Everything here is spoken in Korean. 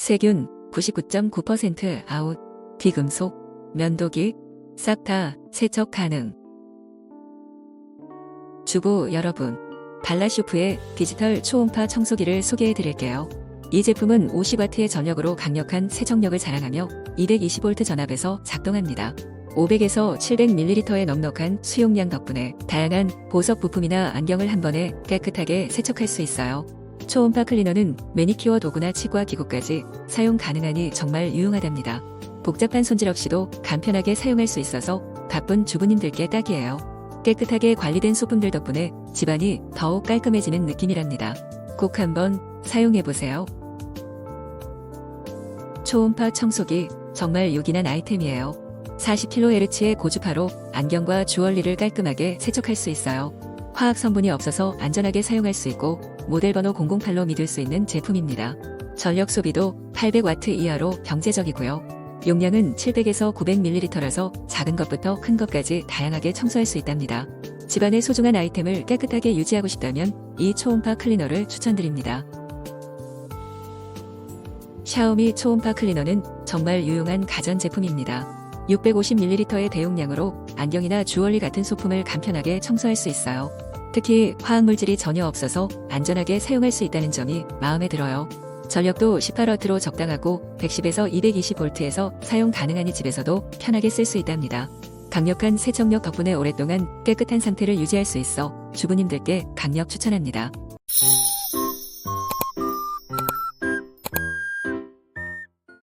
세균 99.9% 아웃, 비금속, 면도기, 싹 다 세척 가능. 주부 여러분, 발라쇼프의 디지털 초음파 청소기를 소개해 드릴게요. 이 제품은 50W의 전력으로 강력한 세정력을 자랑하며 220V 전압에서 작동합니다. 500에서 700ml의 넉넉한 수용량 덕분에 다양한 보석 부품이나 안경을 한 번에 깨끗하게 세척할 수 있어요. 초음파 클리너는 매니큐어 도구나 치과 기구까지 사용 가능하니 정말 유용하답니다. 복잡한 손질 없이도 간편하게 사용할 수 있어서 바쁜 주부님들께 딱이에요. 깨끗하게 관리된 소품들 덕분에 집안이 더욱 깔끔해지는 느낌이랍니다. 꼭 한번 사용해보세요. 초음파 청소기 정말 요긴한 아이템이에요. 40kHz의 고주파로 안경과 주얼리를 깔끔하게 세척할 수 있어요. 화학 성분이 없어서 안전하게 사용할 수 있고 모델 번호 008로 믿을 수 있는 제품입니다. 전력 소비도 800W 이하로 경제적이고요. 용량은 700에서 900ml라서 작은 것부터 큰 것까지 다양하게 청소할 수 있답니다. 집안의 소중한 아이템을 깨끗하게 유지하고 싶다면 이 초음파 클리너를 추천드립니다. 샤오미 초음파 클리너는 정말 유용한 가전 제품입니다. 650ml의 대용량으로 안경이나 주얼리 같은 소품을 간편하게 청소할 수 있어요. 특히 화학물질이 전혀 없어서 안전하게 사용할 수 있다는 점이 마음에 들어요. 전력도 18W로 적당하고 110에서 220V에서 사용 가능하니 집에서도 편하게 쓸 수 있답니다. 강력한 세척력 덕분에 오랫동안 깨끗한 상태를 유지할 수 있어 주부님들께 강력 추천합니다.